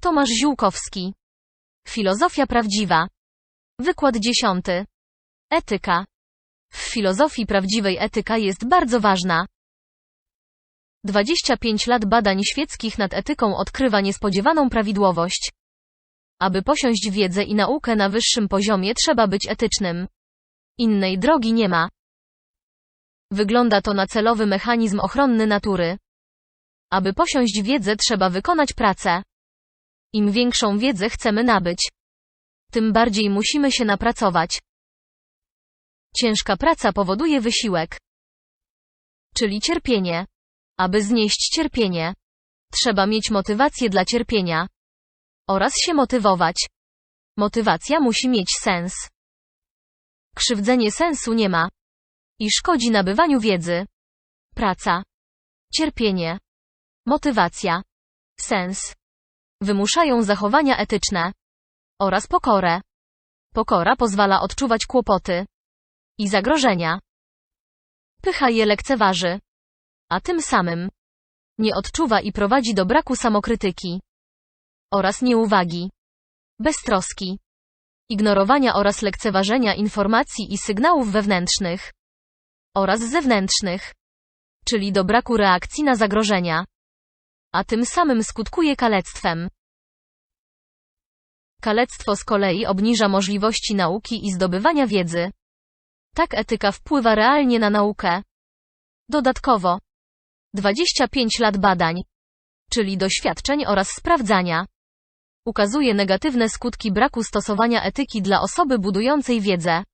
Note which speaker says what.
Speaker 1: Tomasz Ziółkowski. Filozofia prawdziwa. Wykład dziesiąty. Etyka. W filozofii prawdziwej etyka jest bardzo ważna. 25 lat badań świeckich nad etyką odkrywa niespodziewaną prawidłowość. Aby posiąść wiedzę i naukę na wyższym poziomie trzeba być etycznym. Innej drogi nie ma. Wygląda to na celowy mechanizm ochronny natury. Aby posiąść wiedzę trzeba wykonać pracę. Im większą wiedzę chcemy nabyć, tym bardziej musimy się napracować. Ciężka praca powoduje wysiłek, czyli cierpienie. Aby znieść cierpienie, trzeba mieć motywację dla cierpienia oraz się motywować. Motywacja musi mieć sens. Krzywdzenie sensu nie ma i szkodzi nabywaniu wiedzy. Praca, cierpienie, motywacja, sens wymuszają zachowania etyczne oraz pokorę. Pokora pozwala odczuwać kłopoty i zagrożenia. Pycha je lekceważy, a tym samym nie odczuwa i prowadzi do braku samokrytyki oraz nieuwagi, beztroski, ignorowania oraz lekceważenia informacji i sygnałów wewnętrznych oraz zewnętrznych, czyli do braku reakcji na zagrożenia, a tym samym skutkuje kalectwem. Kalectwo z kolei obniża możliwości nauki i zdobywania wiedzy. Tak etyka wpływa realnie na naukę. Dodatkowo 25 lat badań, czyli doświadczeń oraz sprawdzania, ukazuje negatywne skutki braku stosowania etyki dla osoby budującej wiedzę.